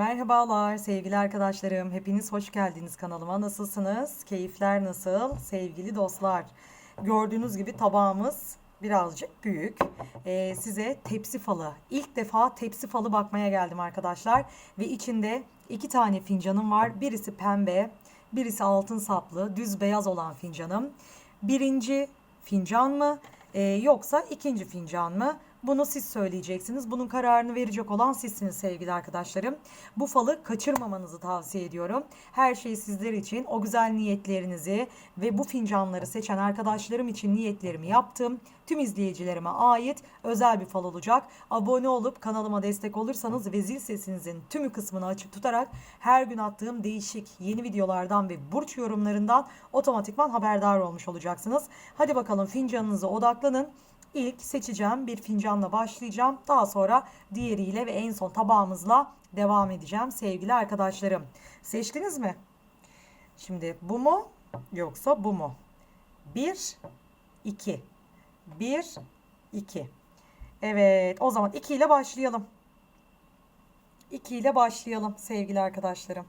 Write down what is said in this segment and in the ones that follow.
Merhabalar sevgili arkadaşlarım. Hepiniz hoş geldiniz kanalıma. Nasılsınız? Keyifler nasıl? Sevgili dostlar. Gördüğünüz gibi tabağımız birazcık büyük. Ee, size tepsi falı. İlk defa tepsi falı bakmaya geldim arkadaşlar. Ve içinde iki tane fincanım var. Birisi pembe, birisi altın saplı, düz beyaz olan fincanım. Birinci fincan mı? Ee, yoksa ikinci fincan mı? Bunu siz söyleyeceksiniz. Bunun kararını verecek olan sizsiniz sevgili arkadaşlarım. Bu falı kaçırmamanızı tavsiye ediyorum. Her şey sizler için o güzel niyetlerinizi ve bu fincanları seçen arkadaşlarım için niyetlerimi yaptım. Tüm izleyicilerime ait özel bir fal olacak. Abone olup kanalıma destek olursanız ve zil sesinizin tümü kısmını açık tutarak her gün attığım değişik yeni videolardan ve burç yorumlarından otomatikman haberdar olmuş olacaksınız. Hadi bakalım fincanınıza odaklanın. İlk seçeceğim bir fincanla başlayacağım. Daha sonra diğeriyle ve en son tabağımızla devam edeceğim sevgili arkadaşlarım. Seçtiniz mi? Şimdi bu mu yoksa bu mu? 1 2 1 2 Evet o zaman 2 ile başlayalım. 2 ile başlayalım sevgili arkadaşlarım.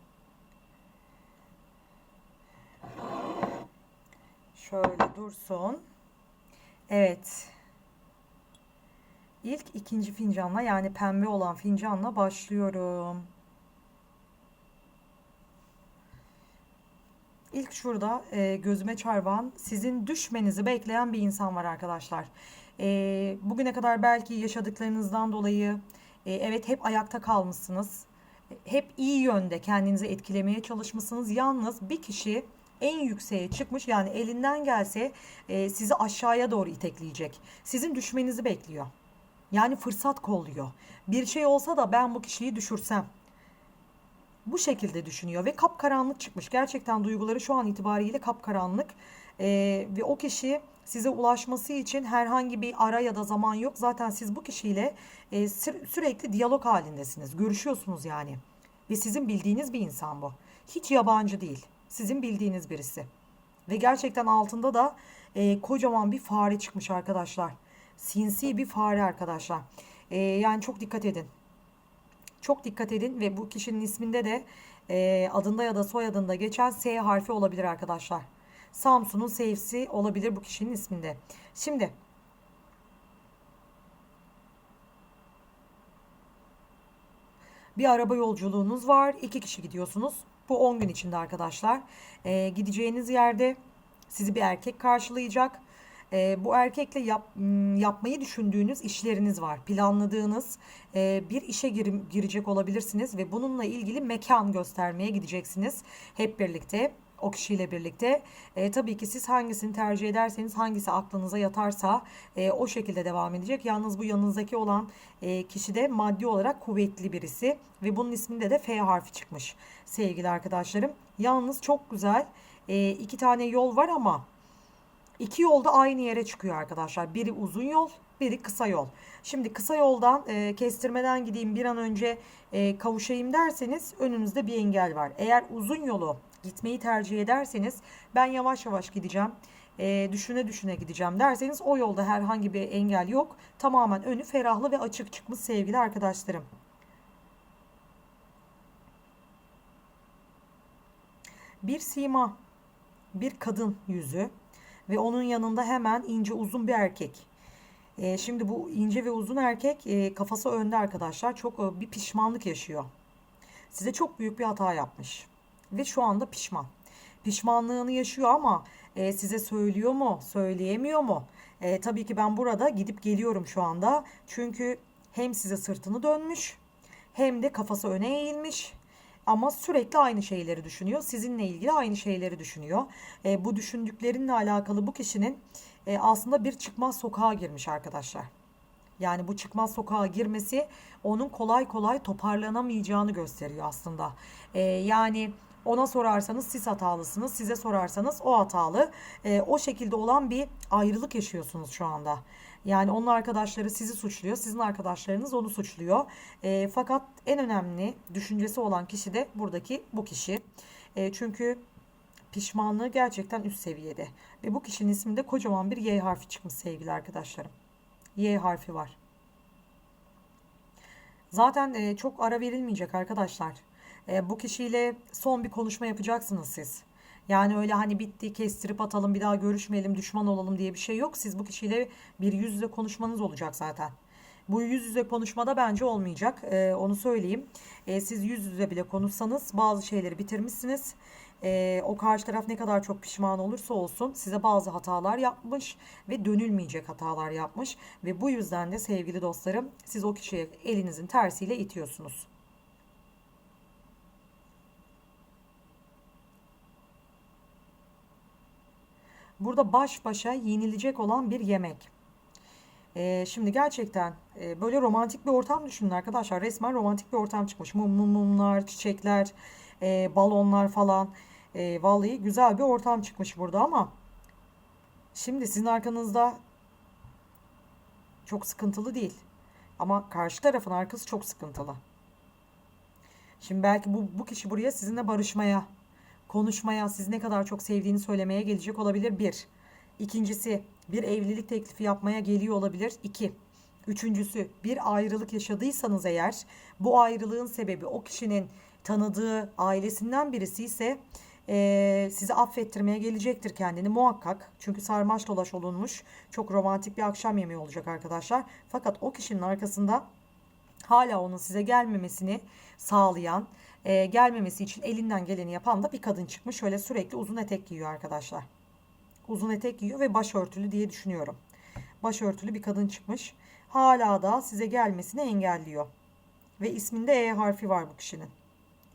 Şöyle dursun. Evet. İlk ikinci fincanla yani pembe olan fincanla başlıyorum. İlk şurada e, gözüme çarpan sizin düşmenizi bekleyen bir insan var arkadaşlar. E, bugüne kadar belki yaşadıklarınızdan dolayı e, evet hep ayakta kalmışsınız. Hep iyi yönde kendinizi etkilemeye çalışmışsınız. Yalnız bir kişi en yükseğe çıkmış yani elinden gelse e, sizi aşağıya doğru itekleyecek. Sizin düşmenizi bekliyor. Yani fırsat kolluyor. Bir şey olsa da ben bu kişiyi düşürsem. Bu şekilde düşünüyor ve kapkaranlık çıkmış. Gerçekten duyguları şu an itibariyle kapkaranlık. Ee, ve o kişi size ulaşması için herhangi bir ara ya da zaman yok. Zaten siz bu kişiyle e, sü- sürekli diyalog halindesiniz. Görüşüyorsunuz yani. Ve sizin bildiğiniz bir insan bu. Hiç yabancı değil. Sizin bildiğiniz birisi. Ve gerçekten altında da e, kocaman bir fare çıkmış arkadaşlar. Sinsi bir fare arkadaşlar. E, yani çok dikkat edin. Çok dikkat edin ve bu kişinin isminde de e, adında ya da soyadında geçen S harfi olabilir arkadaşlar. Samsun'un S'si olabilir bu kişinin isminde. Şimdi bir araba yolculuğunuz var. iki kişi gidiyorsunuz. Bu 10 gün içinde arkadaşlar. E, gideceğiniz yerde sizi bir erkek karşılayacak. E, bu erkekle yap, m, yapmayı düşündüğünüz işleriniz var. Planladığınız e, bir işe gir- girecek olabilirsiniz ve bununla ilgili mekan göstermeye gideceksiniz. Hep birlikte o kişiyle birlikte. E, tabii ki siz hangisini tercih ederseniz hangisi aklınıza yatarsa e, o şekilde devam edecek. Yalnız bu yanınızdaki olan e, kişi de maddi olarak kuvvetli birisi ve bunun isminde de F harfi çıkmış sevgili arkadaşlarım. Yalnız çok güzel e, iki tane yol var ama İki yolda aynı yere çıkıyor arkadaşlar. Biri uzun yol, biri kısa yol. Şimdi kısa yoldan e, kestirmeden gideyim bir an önce e, kavuşayım derseniz önünüzde bir engel var. Eğer uzun yolu gitmeyi tercih ederseniz ben yavaş yavaş gideceğim. e, düşüne düşüne gideceğim derseniz o yolda herhangi bir engel yok. Tamamen önü ferahlı ve açık çıkmış sevgili arkadaşlarım. Bir sima, bir kadın yüzü ve onun yanında hemen ince uzun bir erkek. E, şimdi bu ince ve uzun erkek e, kafası önde arkadaşlar. Çok e, bir pişmanlık yaşıyor. Size çok büyük bir hata yapmış. Ve şu anda pişman. Pişmanlığını yaşıyor ama e, size söylüyor mu, söyleyemiyor mu? E, tabii ki ben burada gidip geliyorum şu anda. Çünkü hem size sırtını dönmüş hem de kafası öne eğilmiş. Ama sürekli aynı şeyleri düşünüyor. Sizinle ilgili aynı şeyleri düşünüyor. E, bu düşündüklerinle alakalı bu kişinin e, aslında bir çıkmaz sokağa girmiş arkadaşlar. Yani bu çıkmaz sokağa girmesi onun kolay kolay toparlanamayacağını gösteriyor aslında. E, yani ona sorarsanız siz hatalısınız, size sorarsanız o hatalı. E, o şekilde olan bir ayrılık yaşıyorsunuz şu anda. Yani onun arkadaşları sizi suçluyor, sizin arkadaşlarınız onu suçluyor. E, fakat en önemli düşüncesi olan kişi de buradaki bu kişi. E, çünkü pişmanlığı gerçekten üst seviyede. Ve bu kişinin isminde kocaman bir Y harfi çıkmış sevgili arkadaşlarım. Y harfi var. Zaten e, çok ara verilmeyecek arkadaşlar. E, bu kişiyle son bir konuşma yapacaksınız siz. Yani öyle hani bitti kestirip atalım bir daha görüşmeyelim düşman olalım diye bir şey yok. Siz bu kişiyle bir yüz yüze konuşmanız olacak zaten. Bu yüz yüze konuşmada bence olmayacak. E, onu söyleyeyim. E, siz yüz yüze bile konuşsanız bazı şeyleri bitirmişsiniz. E, o karşı taraf ne kadar çok pişman olursa olsun size bazı hatalar yapmış ve dönülmeyecek hatalar yapmış. Ve bu yüzden de sevgili dostlarım siz o kişiye elinizin tersiyle itiyorsunuz. Burada baş başa yenilecek olan bir yemek. Ee, şimdi gerçekten e, böyle romantik bir ortam düşünün arkadaşlar. Resmen romantik bir ortam çıkmış. Mum, mum mumlar, çiçekler, e, balonlar falan. E, vallahi güzel bir ortam çıkmış burada ama şimdi sizin arkanızda çok sıkıntılı değil. Ama karşı tarafın arkası çok sıkıntılı. Şimdi belki bu, bu kişi buraya sizinle barışmaya, konuşmaya, siz ne kadar çok sevdiğini söylemeye gelecek olabilir. Bir. İkincisi bir evlilik teklifi yapmaya geliyor olabilir. İki. Üçüncüsü bir ayrılık yaşadıysanız eğer bu ayrılığın sebebi o kişinin tanıdığı ailesinden birisi ise eee, sizi affettirmeye gelecektir kendini muhakkak. Çünkü sarmaş dolaş olunmuş çok romantik bir akşam yemeği olacak arkadaşlar. Fakat o kişinin arkasında hala onun size gelmemesini sağlayan, e, gelmemesi için elinden geleni yapan da bir kadın çıkmış. Şöyle sürekli uzun etek giyiyor arkadaşlar. Uzun etek giyiyor ve başörtülü diye düşünüyorum. Başörtülü bir kadın çıkmış. Hala da size gelmesini engelliyor. Ve isminde E harfi var bu kişinin.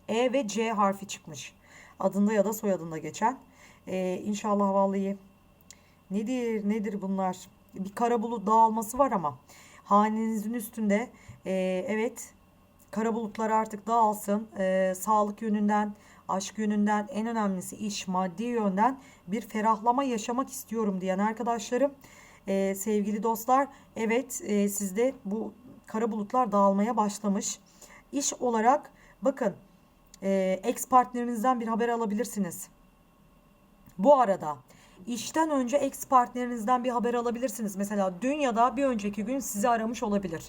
E ve C harfi çıkmış. Adında ya da soyadında geçen. E, inşallah vallahi Nedir nedir bunlar? Bir kara bulut dağılması var ama hanenizin üstünde e, evet kara bulutlar artık dağılsın. E, sağlık yönünden, aşk yönünden, en önemlisi iş, maddi yönden bir ferahlama yaşamak istiyorum diyen arkadaşlarım. E, sevgili dostlar, evet e, sizde bu kara bulutlar dağılmaya başlamış. İş olarak bakın e, ex partnerinizden bir haber alabilirsiniz. Bu arada işten önce ex partnerinizden bir haber alabilirsiniz. Mesela dün ya da bir önceki gün sizi aramış olabilir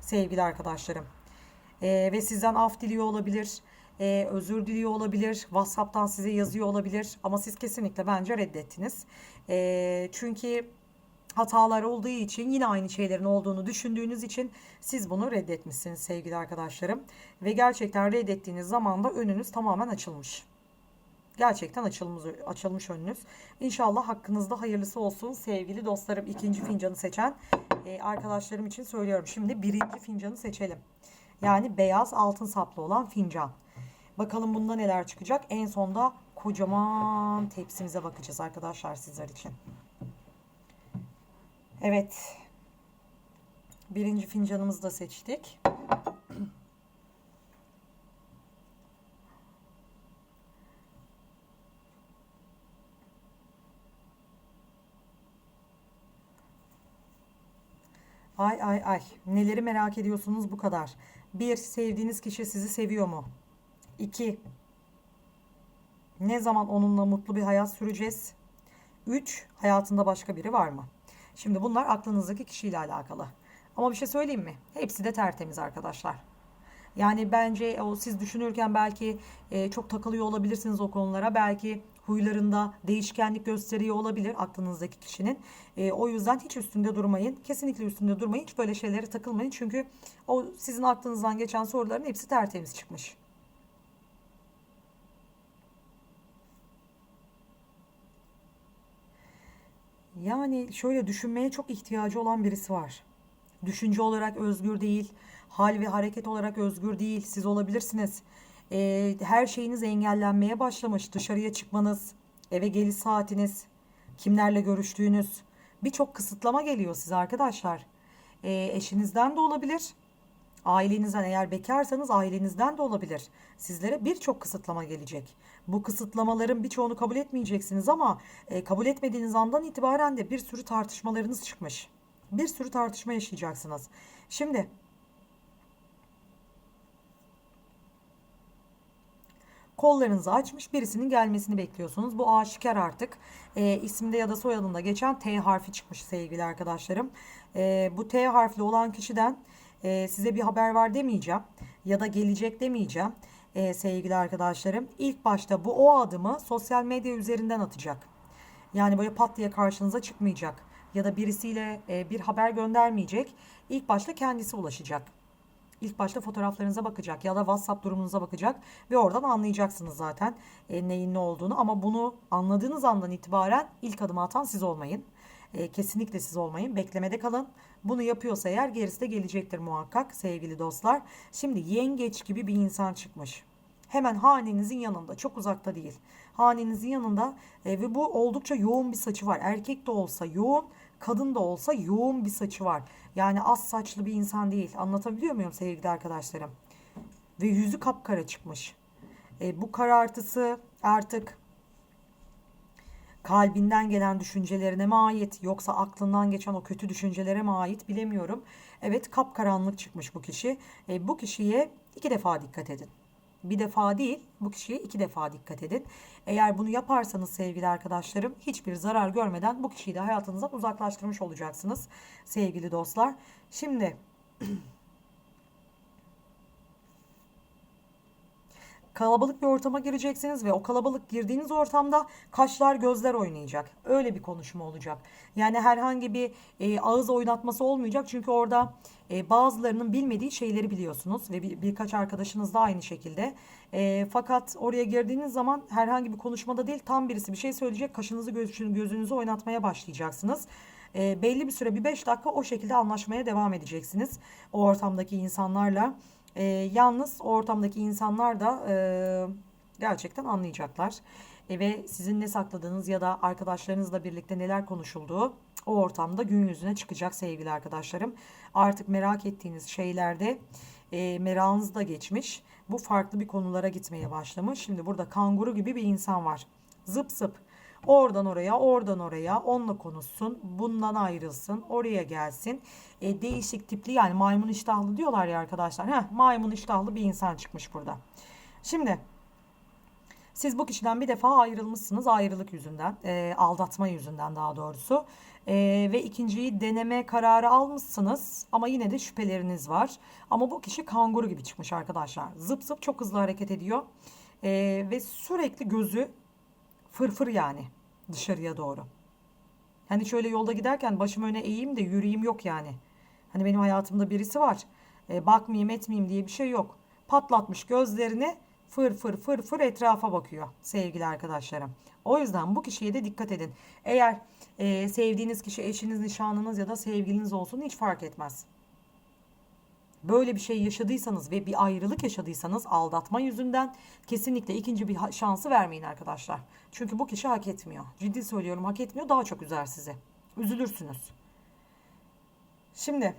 sevgili arkadaşlarım. Ee, ve sizden af diliyor olabilir. ee, özür diliyor olabilir. WhatsApp'tan size yazıyor olabilir. Ama siz kesinlikle bence reddettiniz. Ee, çünkü hatalar olduğu için yine aynı şeylerin olduğunu düşündüğünüz için siz bunu reddetmişsiniz sevgili arkadaşlarım. Ve gerçekten reddettiğiniz zaman da önünüz tamamen açılmış. Gerçekten açılmış, açılmış önünüz. İnşallah hakkınızda hayırlısı olsun sevgili dostlarım. ikinci fincanı seçen e, arkadaşlarım için söylüyorum. Şimdi birinci fincanı seçelim. Yani beyaz altın saplı olan fincan. Bakalım bunda neler çıkacak. En sonda kocaman tepsimize bakacağız arkadaşlar sizler için. Evet. Birinci fincanımızı da seçtik. Ay ay ay. Neleri merak ediyorsunuz bu kadar? Bir, sevdiğiniz kişi sizi seviyor mu? İki, ne zaman onunla mutlu bir hayat süreceğiz? Üç, hayatında başka biri var mı? Şimdi bunlar aklınızdaki kişiyle alakalı. Ama bir şey söyleyeyim mi? Hepsi de tertemiz arkadaşlar. Yani bence o siz düşünürken belki e, çok takılıyor olabilirsiniz o konulara. Belki huylarında değişkenlik gösteriyor olabilir aklınızdaki kişinin. E, o yüzden hiç üstünde durmayın. Kesinlikle üstünde durmayın. Hiç böyle şeylere takılmayın. Çünkü o sizin aklınızdan geçen soruların hepsi tertemiz çıkmış. Yani şöyle düşünmeye çok ihtiyacı olan birisi var. Düşünce olarak özgür değil, hal ve hareket olarak özgür değil. Siz olabilirsiniz. Ee, her şeyiniz engellenmeye başlamış. Dışarıya çıkmanız, eve geliş saatiniz, kimlerle görüştüğünüz. Birçok kısıtlama geliyor size arkadaşlar. Ee, eşinizden de olabilir. Ailenizden eğer bekarsanız ailenizden de olabilir. Sizlere birçok kısıtlama gelecek. Bu kısıtlamaların birçoğunu kabul etmeyeceksiniz ama e, kabul etmediğiniz andan itibaren de bir sürü tartışmalarınız çıkmış. Bir sürü tartışma yaşayacaksınız. Şimdi kollarınızı açmış birisinin gelmesini bekliyorsunuz. Bu aşikar artık. E, isimde ya da soyadında geçen T harfi çıkmış sevgili arkadaşlarım. E, bu T harfli olan kişiden e, size bir haber var demeyeceğim ya da gelecek demeyeceğim e, sevgili arkadaşlarım. İlk başta bu o adımı sosyal medya üzerinden atacak. Yani böyle pat diye karşınıza çıkmayacak ya da birisiyle e, bir haber göndermeyecek. İlk başta kendisi ulaşacak. İlk başta fotoğraflarınıza bakacak ya da WhatsApp durumunuza bakacak ve oradan anlayacaksınız zaten e, neyin ne olduğunu. Ama bunu anladığınız andan itibaren ilk adımı atan siz olmayın. E, kesinlikle siz olmayın. Beklemede kalın. Bunu yapıyorsa eğer gerisi de gelecektir muhakkak sevgili dostlar. Şimdi yengeç gibi bir insan çıkmış. Hemen hanenizin yanında çok uzakta değil. Hanenizin yanında e, ve bu oldukça yoğun bir saçı var. Erkek de olsa yoğun, kadın da olsa yoğun bir saçı var. Yani az saçlı bir insan değil. Anlatabiliyor muyum sevgili arkadaşlarım? Ve yüzü kapkara çıkmış. E, bu karartısı artık kalbinden gelen düşüncelerine mi ait yoksa aklından geçen o kötü düşüncelere mi ait bilemiyorum. Evet kapkaranlık çıkmış bu kişi. E, bu kişiye iki defa dikkat edin. Bir defa değil bu kişiye iki defa dikkat edin. Eğer bunu yaparsanız sevgili arkadaşlarım hiçbir zarar görmeden bu kişiyi de hayatınızdan uzaklaştırmış olacaksınız sevgili dostlar. Şimdi kalabalık bir ortama gireceksiniz ve o kalabalık girdiğiniz ortamda kaşlar gözler oynayacak. Öyle bir konuşma olacak. Yani herhangi bir e, ağız oynatması olmayacak çünkü orada e, bazılarının bilmediği şeyleri biliyorsunuz ve bir, birkaç arkadaşınız da aynı şekilde. E, fakat oraya girdiğiniz zaman herhangi bir konuşmada değil tam birisi bir şey söyleyecek kaşınızı gözünüzü oynatmaya başlayacaksınız. E, belli bir süre bir 5 dakika o şekilde anlaşmaya devam edeceksiniz o ortamdaki insanlarla. E, yalnız o ortamdaki insanlar da e, gerçekten anlayacaklar. E, ve sizin ne sakladığınız ya da arkadaşlarınızla birlikte neler konuşulduğu o ortamda gün yüzüne çıkacak sevgili arkadaşlarım. Artık merak ettiğiniz şeylerde e, merakınız da geçmiş. Bu farklı bir konulara gitmeye başlamış. Şimdi burada kanguru gibi bir insan var. Zıp zıp. Oradan oraya, oradan oraya onunla konuşsun, bundan ayrılsın, oraya gelsin. E, değişik tipli yani maymun iştahlı diyorlar ya arkadaşlar. Heh, maymun iştahlı bir insan çıkmış burada. Şimdi siz bu kişiden bir defa ayrılmışsınız ayrılık yüzünden, e, aldatma yüzünden daha doğrusu. E, ve ikinciyi deneme kararı almışsınız ama yine de şüpheleriniz var. Ama bu kişi kanguru gibi çıkmış arkadaşlar. Zıp zıp çok hızlı hareket ediyor. E, ve sürekli gözü fırfır yani dışarıya doğru. Hani şöyle yolda giderken başımı öne eğeyim de yürüyeyim yok yani. Hani benim hayatımda birisi var. E, bakmayayım etmeyeyim diye bir şey yok. Patlatmış gözlerini fır fır fır fır etrafa bakıyor sevgili arkadaşlarım. O yüzden bu kişiye de dikkat edin. Eğer e, sevdiğiniz kişi eşiniz, nişanlınız ya da sevgiliniz olsun hiç fark etmez. Böyle bir şey yaşadıysanız ve bir ayrılık yaşadıysanız aldatma yüzünden kesinlikle ikinci bir şansı vermeyin arkadaşlar. Çünkü bu kişi hak etmiyor. Ciddi söylüyorum hak etmiyor. Daha çok üzer sizi. Üzülürsünüz. Şimdi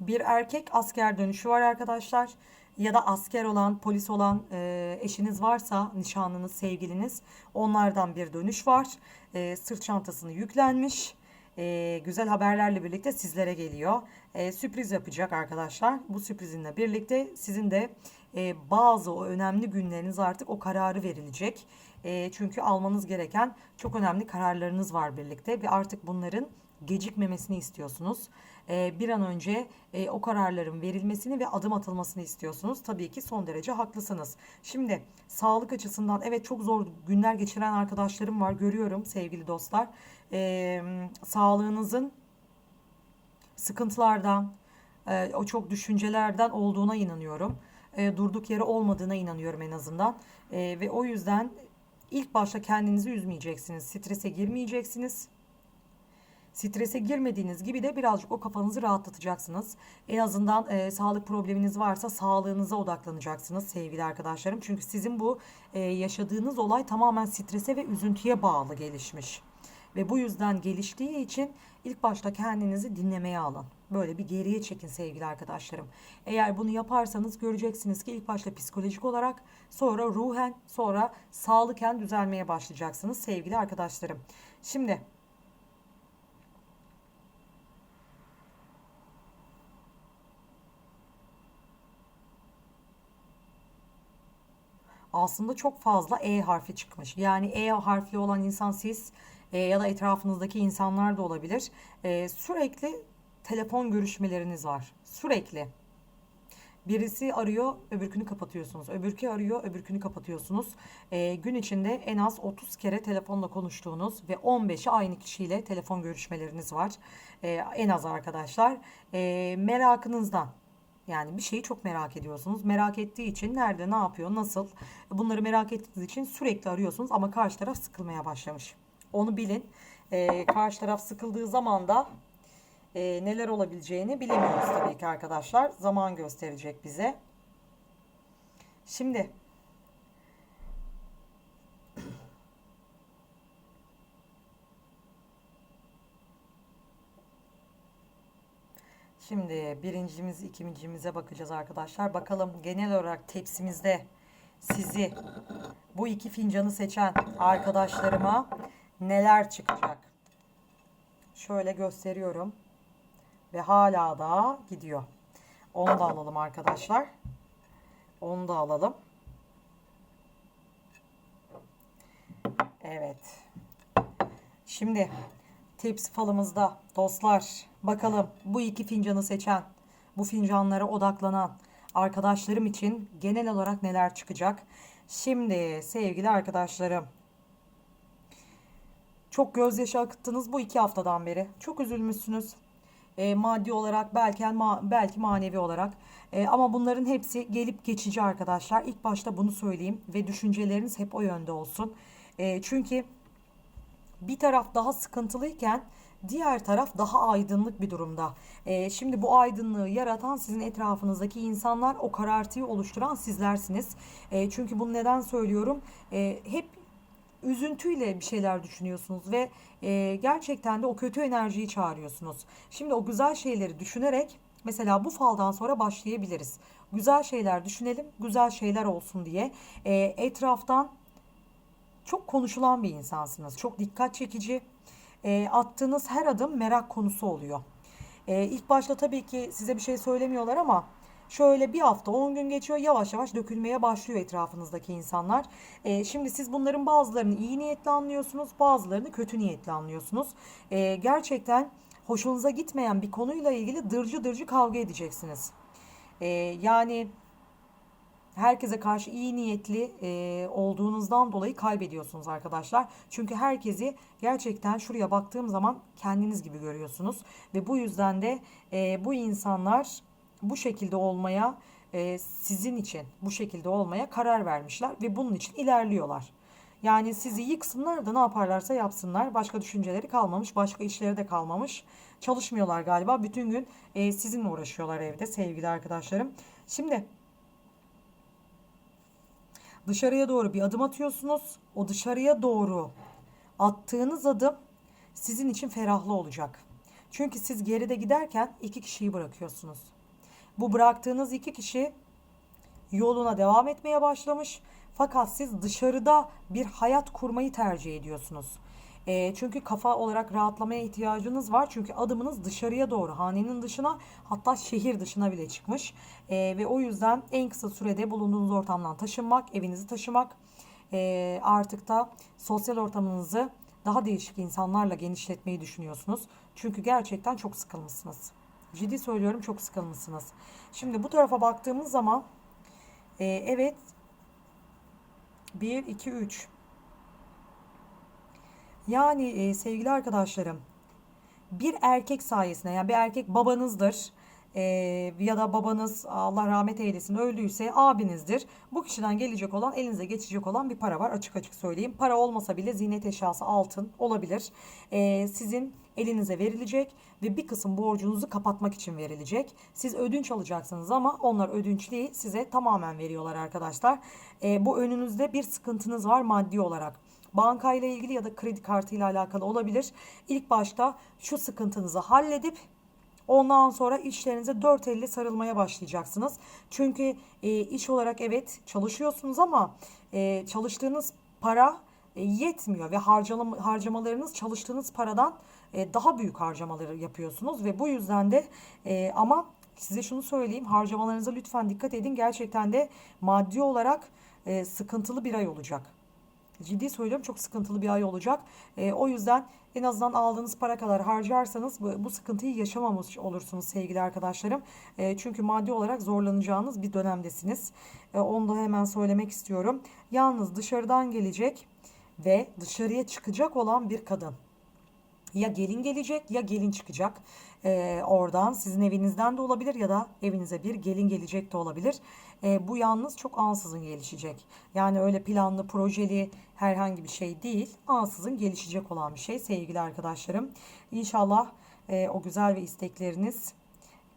bir erkek asker dönüşü var arkadaşlar. Ya da asker olan, polis olan e, eşiniz varsa, nişanlınız, sevgiliniz onlardan bir dönüş var. E, sırt çantasını yüklenmiş. E, güzel haberlerle birlikte sizlere geliyor. E, sürpriz yapacak arkadaşlar. Bu sürprizinle birlikte sizin de e, bazı o önemli günleriniz artık o kararı verilecek. E, çünkü almanız gereken çok önemli kararlarınız var birlikte ve artık bunların gecikmemesini istiyorsunuz. E, bir an önce e, o kararların verilmesini ve adım atılmasını istiyorsunuz. Tabii ki son derece haklısınız. Şimdi sağlık açısından evet çok zor günler geçiren arkadaşlarım var görüyorum sevgili dostlar. E, sağlığınızın sıkıntılardan, e, o çok düşüncelerden olduğuna inanıyorum. E, durduk yere olmadığına inanıyorum en azından. E, ve o yüzden ilk başta kendinizi üzmeyeceksiniz, strese girmeyeceksiniz strese girmediğiniz gibi de birazcık o kafanızı rahatlatacaksınız. En azından e, sağlık probleminiz varsa sağlığınıza odaklanacaksınız sevgili arkadaşlarım. Çünkü sizin bu e, yaşadığınız olay tamamen strese ve üzüntüye bağlı gelişmiş. Ve bu yüzden geliştiği için ilk başta kendinizi dinlemeye alın. Böyle bir geriye çekin sevgili arkadaşlarım. Eğer bunu yaparsanız göreceksiniz ki ilk başta psikolojik olarak sonra ruhen sonra sağlıken düzelmeye başlayacaksınız sevgili arkadaşlarım. Şimdi aslında çok fazla E harfi çıkmış. Yani E harfli olan insan siz e, ya da etrafınızdaki insanlar da olabilir. E, sürekli telefon görüşmeleriniz var. Sürekli. Birisi arıyor, öbürkünü kapatıyorsunuz. Öbürkü arıyor, öbürkünü kapatıyorsunuz. Ee, gün içinde en az 30 kere telefonla konuştuğunuz ve 15'i aynı kişiyle telefon görüşmeleriniz var. Ee, en az arkadaşlar. Ee, merakınızdan. Yani bir şeyi çok merak ediyorsunuz. Merak ettiği için nerede, ne yapıyor, nasıl? Bunları merak ettiğiniz için sürekli arıyorsunuz ama karşı taraf sıkılmaya başlamış. Onu bilin. Ee, karşı taraf sıkıldığı zaman da e, neler olabileceğini bilemiyoruz tabii ki arkadaşlar. Zaman gösterecek bize. Şimdi Şimdi birincimiz, ikincimize bakacağız arkadaşlar. Bakalım genel olarak tepsimizde sizi bu iki fincanı seçen arkadaşlarıma neler çıkacak? Şöyle gösteriyorum. Ve hala da gidiyor. Onu da alalım arkadaşlar. Onu da alalım. Evet. Şimdi tepsi falımızda dostlar bakalım bu iki fincanı seçen, bu fincanlara odaklanan arkadaşlarım için genel olarak neler çıkacak? Şimdi sevgili arkadaşlarım çok gözyaşı akıttınız bu iki haftadan beri. Çok üzülmüşsünüz. E, maddi olarak belki ma- belki manevi olarak. E, ama bunların hepsi gelip geçici arkadaşlar. İlk başta bunu söyleyeyim ve düşünceleriniz hep o yönde olsun. E, çünkü bir taraf daha sıkıntılıyken diğer taraf daha aydınlık bir durumda. E, şimdi bu aydınlığı yaratan sizin etrafınızdaki insanlar, o karartıyı oluşturan sizlersiniz. E, çünkü bunu neden söylüyorum? E, hep üzüntüyle bir şeyler düşünüyorsunuz ve e, gerçekten de o kötü enerjiyi çağırıyorsunuz. Şimdi o güzel şeyleri düşünerek mesela bu faldan sonra başlayabiliriz. Güzel şeyler düşünelim, güzel şeyler olsun diye e, etraftan çok konuşulan bir insansınız. Çok dikkat çekici. E, attığınız her adım merak konusu oluyor. E, ilk başta tabii ki size bir şey söylemiyorlar ama şöyle bir hafta 10 gün geçiyor yavaş yavaş dökülmeye başlıyor etrafınızdaki insanlar. E, şimdi siz bunların bazılarını iyi niyetli anlıyorsunuz bazılarını kötü niyetli anlıyorsunuz. E, gerçekten hoşunuza gitmeyen bir konuyla ilgili dırcı dırcı kavga edeceksiniz. E, yani herkese karşı iyi niyetli e, olduğunuzdan dolayı kaybediyorsunuz arkadaşlar. Çünkü herkesi gerçekten şuraya baktığım zaman kendiniz gibi görüyorsunuz. Ve bu yüzden de e, bu insanlar bu şekilde olmaya e, sizin için bu şekilde olmaya karar vermişler ve bunun için ilerliyorlar. Yani sizi yıksınlar da ne yaparlarsa yapsınlar. Başka düşünceleri kalmamış, başka işleri de kalmamış. Çalışmıyorlar galiba. Bütün gün e, sizinle uğraşıyorlar evde sevgili arkadaşlarım. Şimdi dışarıya doğru bir adım atıyorsunuz. O dışarıya doğru attığınız adım sizin için ferahlı olacak. Çünkü siz geride giderken iki kişiyi bırakıyorsunuz. Bu bıraktığınız iki kişi yoluna devam etmeye başlamış. Fakat siz dışarıda bir hayat kurmayı tercih ediyorsunuz. E, çünkü kafa olarak rahatlamaya ihtiyacınız var. Çünkü adımınız dışarıya doğru, hanenin dışına hatta şehir dışına bile çıkmış. E, ve o yüzden en kısa sürede bulunduğunuz ortamdan taşınmak, evinizi taşımak, e, artık da sosyal ortamınızı daha değişik insanlarla genişletmeyi düşünüyorsunuz. Çünkü gerçekten çok sıkılmışsınız. Ciddi söylüyorum çok sıkılmışsınız. Şimdi bu tarafa baktığımız zaman e, evet 1, 2, 3 yani e, sevgili arkadaşlarım bir erkek sayesinde yani bir erkek babanızdır e, ya da babanız Allah rahmet eylesin öldüyse abinizdir. Bu kişiden gelecek olan elinize geçecek olan bir para var açık açık söyleyeyim. Para olmasa bile ziynet eşyası altın olabilir. E, sizin elinize verilecek ve bir kısım borcunuzu kapatmak için verilecek. Siz ödünç alacaksınız ama onlar ödünç değil size tamamen veriyorlar arkadaşlar. E, bu önünüzde bir sıkıntınız var maddi olarak bankayla ilgili ya da kredi kartıyla alakalı olabilir. İlk başta şu sıkıntınızı halledip ondan sonra işlerinize dört elle sarılmaya başlayacaksınız. Çünkü e, iş olarak evet çalışıyorsunuz ama e, çalıştığınız para e, yetmiyor ve harcama, harcamalarınız çalıştığınız paradan e, daha büyük harcamaları yapıyorsunuz ve bu yüzden de e, ama size şunu söyleyeyim harcamalarınıza lütfen dikkat edin gerçekten de maddi olarak e, sıkıntılı bir ay olacak. Ciddi söylüyorum çok sıkıntılı bir ay olacak. E, o yüzden en azından aldığınız para kadar harcarsanız bu, bu sıkıntıyı yaşamamış olursunuz sevgili arkadaşlarım. E, çünkü maddi olarak zorlanacağınız bir dönemdesiniz. E, onu da hemen söylemek istiyorum. Yalnız dışarıdan gelecek ve dışarıya çıkacak olan bir kadın. Ya gelin gelecek ya gelin çıkacak. Ee, oradan sizin evinizden de olabilir ya da evinize bir gelin gelecek de olabilir. Ee, bu yalnız çok ansızın gelişecek. Yani öyle planlı, projeli herhangi bir şey değil. Ansızın gelişecek olan bir şey sevgili arkadaşlarım. İnşallah e, o güzel ve istekleriniz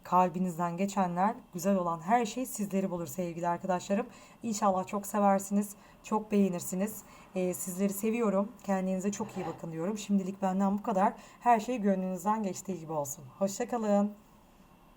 kalbinizden geçenler, güzel olan her şey sizleri bulur sevgili arkadaşlarım. İnşallah çok seversiniz, çok beğenirsiniz. Ee, sizleri seviyorum. Kendinize çok iyi bakın diyorum. Şimdilik benden bu kadar. Her şey gönlünüzden geçtiği gibi olsun. Hoşçakalın.